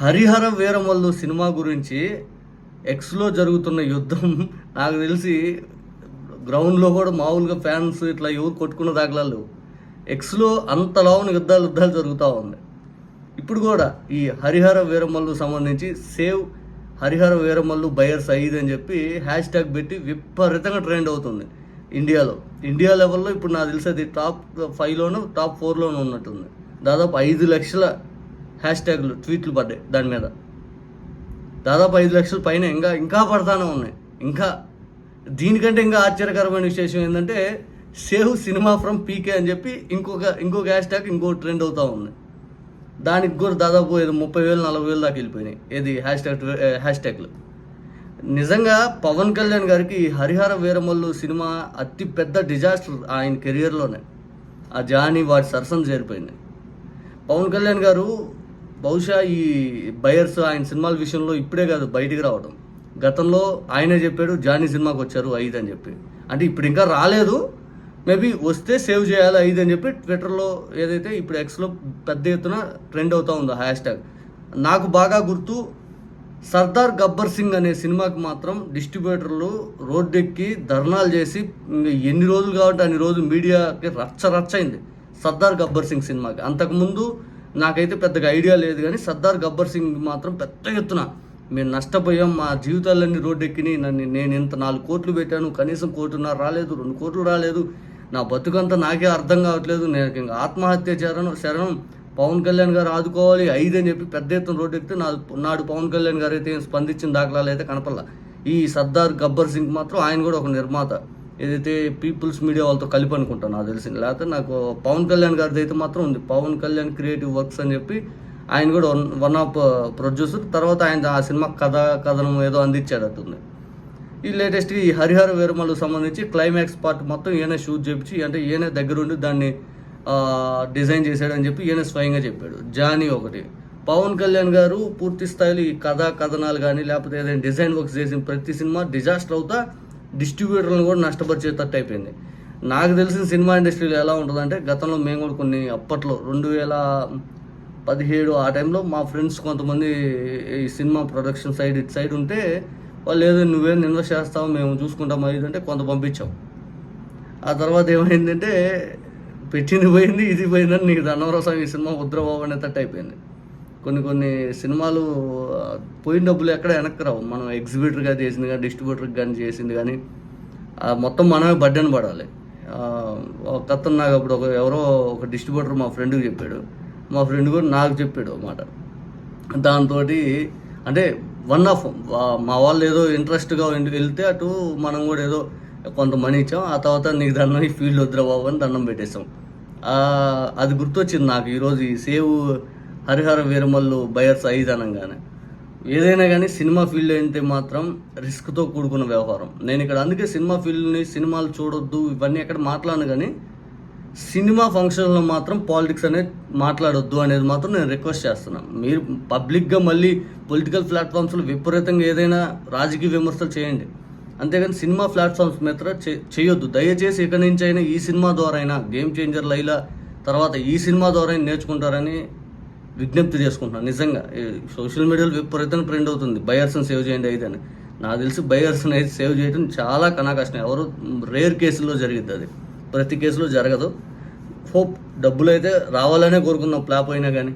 Harihara Veeramallu cinema గురించి ఎక్స్లో జరుగుతున్న యుద్ధం నాకు తెలిసి గ్రౌండ్లో కూడా మామూలుగా ఫ్యాన్స్ ఇట్లా ఎవరు కొట్టుకున్న దాఖలాలు ఎక్స్లో అంత లావున యుద్ధాలు యుద్ధాలు జరుగుతూ ఉంది ఇప్పుడు కూడా ఈ హరిహర వీరమల్లు సంబంధించి సేవ్ హరిహర వీరమల్లు బయర్స్ అయ్యిది అని చెప్పి హ్యాష్ ట్యాగ్ పెట్టి విపరీతంగా ట్రెండ్ అవుతుంది ఇండియాలో. ఇండియా లెవెల్లో ఇప్పుడు నాకు తెలిసి అది టాప్ ఫైవ్లోనూ టాప్ ఫోర్లోనూ ఉన్నట్టుంది. దాదాపు ఐదు లక్షల హ్యాష్ ట్యాగ్లు ట్వీట్లు పడ్డాయి దాని మీద. దాదాపు ఐదు లక్షల పైన ఇంకా ఇంకా పడతానే ఉన్నాయి. ఇంకా దీనికంటే ఇంకా ఆశ్చర్యకరమైన విశేషం ఏంటంటే సేవ్ సినిమా ఫ్రమ్ పీకే అని చెప్పి ఇంకొక ఇంకొక హ్యాష్ ట్యాగ్ ఇంకో ట్రెండ్ అవుతూ ఉంది. దానికి కూడా దాదాపు ఏదో ముప్పై వేలు నలభై వేలు దాకా వెళ్ళిపోయినాయి ఏది హ్యాష్ ట్యాగ్ హ్యాష్ ట్యాగ్లు నిజంగా పవన్ కళ్యాణ్ గారికి హరిహర వీరమల్లు సినిమా అతి పెద్ద డిజాస్టర్ ఆయన కెరియర్లోనే. ఆ జానీ వాడి సరసన చేరిపోయింది. పవన్ కళ్యాణ్ గారు బహుశా ఈ బయర్స్ ఆయన సినిమాల విషయంలో ఇప్పుడే కాదు బయటికి రావడం గతంలో ఆయనే చెప్పాడు జానీ సినిమాకి వచ్చారు ఐదు అని చెప్పి. అంటే ఇప్పుడు ఇంకా రాలేదు మేబీ వస్తే సేవ్ చేయాలి ఐదు అని చెప్పి ట్విట్టర్లో ఏదైతే ఇప్పుడు ఎక్స్లో పెద్ద ఎత్తున ట్రెండ్ అవుతూ ఉందో హ్యాష్ ట్యాగ్ నాకు బాగా గుర్తు సర్దార్ గబ్బర్ సింగ్ అనే సినిమాకి మాత్రం డిస్ట్రిబ్యూటర్లు రోడ్డెక్కి ధర్నాలు చేసి ఎన్ని రోజులు కాబట్టి అన్ని రోజులు మీడియాకి రచ్చ రచ్చ అయింది. సర్దార్ గబ్బర్ సింగ్ సినిమాకి. అంతకుముందు నాకైతే పెద్దగా ఐడియా లేదు కానీ సర్దార్ గబ్బర్ సింగ్ మాత్రం పెద్ద ఎత్తున మేము నష్టపోయాం మా జీవితాలన్నీ రోడ్డెక్కినాయి నన్ను నేను ఇంత నాలుగు కోట్లు పెట్టాను కనీసం కోటిన్నర రాలేదు రెండు కోట్లు రాలేదు. నా బతుకంతా నాకే అర్థం కావట్లేదు నేను ఇంకా ఆత్మహత్య చరణం శరణం పవన్ కళ్యాణ్ గారు ఆదుకోవాలి ఐదు అని చెప్పి పెద్ద ఎత్తున రోడ్డు ఎక్కితే నా నాడు పవన్ కళ్యాణ్ గారు అయితే స్పందించిన దాఖలాలు అయితే కనపడలా. ఈ సర్దార్ గబ్బర్ సింగ్ మాత్రం ఆయన కూడా ఒక నిర్మాత. ఏదైతే పీపుల్స్ మీడియా వాళ్ళతో కలిపి అనుకుంటాను నాకు తెలిసింది లేకపోతే నాకు పవన్ కళ్యాణ్ గారిది అయితే మాత్రం ఉంది. పవన్ కళ్యాణ్ క్రియేటివ్ వర్క్స్ అని చెప్పి ఆయన కూడా వన్ వన్ ఆఫ్ ప్రొడ్యూసర్. తర్వాత ఆయన ఆ సినిమా కథ కథనం ఏదో అందించేటట్టుంది ఈ లేటెస్ట్ ఈ హరిహర వీరమలకు సంబంధించి క్లైమాక్స్ పార్ట్ మొత్తం ఈయనే షూట్ చేపించి అంటే ఈయన దగ్గరుండి దాన్ని డిజైన్ చేశాడని చెప్పి ఈయన స్వయంగా చెప్పాడు. జానీ ఒకటి. పవన్ కళ్యాణ్ గారు పూర్తి స్థాయిలో ఈ కథ కథనాలు కానీ లేకపోతే ఏదైనా డిజైన్ వర్క్స్ చేసిన ప్రతి సినిమా డిజాస్టర్ అవుతా డిస్ట్రిబ్యూటర్లను కూడా నష్టపరిచేటట్టు అయిపోయింది. నాకు తెలిసిన సినిమా ఇండస్ట్రీలో ఎలా ఉంటుందంటే గతంలో మేము కూడా కొన్ని అప్పట్లో రెండు వేల పదిహేడు ఆ టైంలో మా ఫ్రెండ్స్ కొంతమంది ఈ సినిమా ప్రొడక్షన్ సైడ్ ఇటు సైడ్ ఉంటే వాళ్ళు ఏదో నువ్వేం ఇన్వెస్ట్ చేస్తావు మేము చూసుకుంటాం అది అంటే కొంత పంపించాం. ఆ తర్వాత ఏమైందంటే పెట్టింది పోయింది ఇది పోయిందని నీకు ధనవరసం ఈ సినిమా ఉద్రబాబు అనేటట్టు అయిపోయింది. కొన్ని కొన్ని సినిమాలు పోయిన డబ్బులు ఎక్కడ వెనక్కి రావు. మనం ఎగ్జిబిటర్గా చేసింది కానీ డిస్ట్రిబ్యూటర్కి కానీ చేసింది కానీ మొత్తం మనమే బడ్డెన్ పడాలి. ఒక అతను నాకు అప్పుడు ఒక ఎవరో ఒక డిస్ట్రిబ్యూటర్ మా ఫ్రెండ్కి చెప్పాడు. మా ఫ్రెండ్ కూడా నాకు చెప్పాడు అన్నమాట దాంతో అంటే వన్ ఆఫ్ మా వాళ్ళు ఏదో ఇంట్రెస్ట్గా వెళ్తే అటు మనం కూడా ఏదో కొంత మనీ ఇచ్చాం. ఆ తర్వాత నీకు దండం ఈ ఫీల్డ్ వద్దురా బాబు అని దండం పెట్టేసాం అది గుర్తొచ్చింది నాకు. ఈరోజు ఈ సేవ్ హరిహర వీరమల్లు బయర్స్ ఐదు అనగానే. ఏదైనా కానీ సినిమా ఫీల్డ్ అయితే మాత్రం రిస్క్తో కూడుకున్న వ్యవహారం. నేను ఇక్కడ అందుకే సినిమా ఫీల్డ్ని సినిమాలు చూడొద్దు ఇవన్నీ ఎక్కడ మాట్లాడను కానీ సినిమా ఫంక్షన్లో మాత్రం పాలిటిక్స్ అనేది మాట్లాడొద్దు అనేది మాత్రం నేను రిక్వెస్ట్ చేస్తున్నాను. మీరు పబ్లిక్గా మళ్ళీ పొలిటికల్ ప్లాట్ఫామ్స్లో విపరీతంగా ఏదైనా రాజకీయ విమర్శలు చేయండి. అంతేగాని సినిమా ప్లాట్ఫామ్స్ మీద చే- చేయొద్దు. దయచేసి ఇక నుంచి అయినా ఈ సినిమా ద్వారా అయినా గేమ్ చేంజర్ లైలా తర్వాత ఈ సినిమా ద్వారా నేర్చుకుంటారని విజ్ఞప్తి చేసుకుంటున్నాను. నిజంగా సోషల్ మీడియాలో విపరీతంగా ప్రింట్ అవుతుంది. బయర్స్ని సేవ్ చేయండి అయితే అని. నాకు తెలిసి బయర్స్ని అయితే సేవ్ చేయడం చాలా కన్నా కష్టం ఎవరు రేర్ కేసుల్లో జరిగిద్ది అది. ప్రతి కేసులో జరగదు. హోప్ డబ్బులు అయితే రావాలనే కోరుకుందాం ప్లాప్ అయినా కానీ.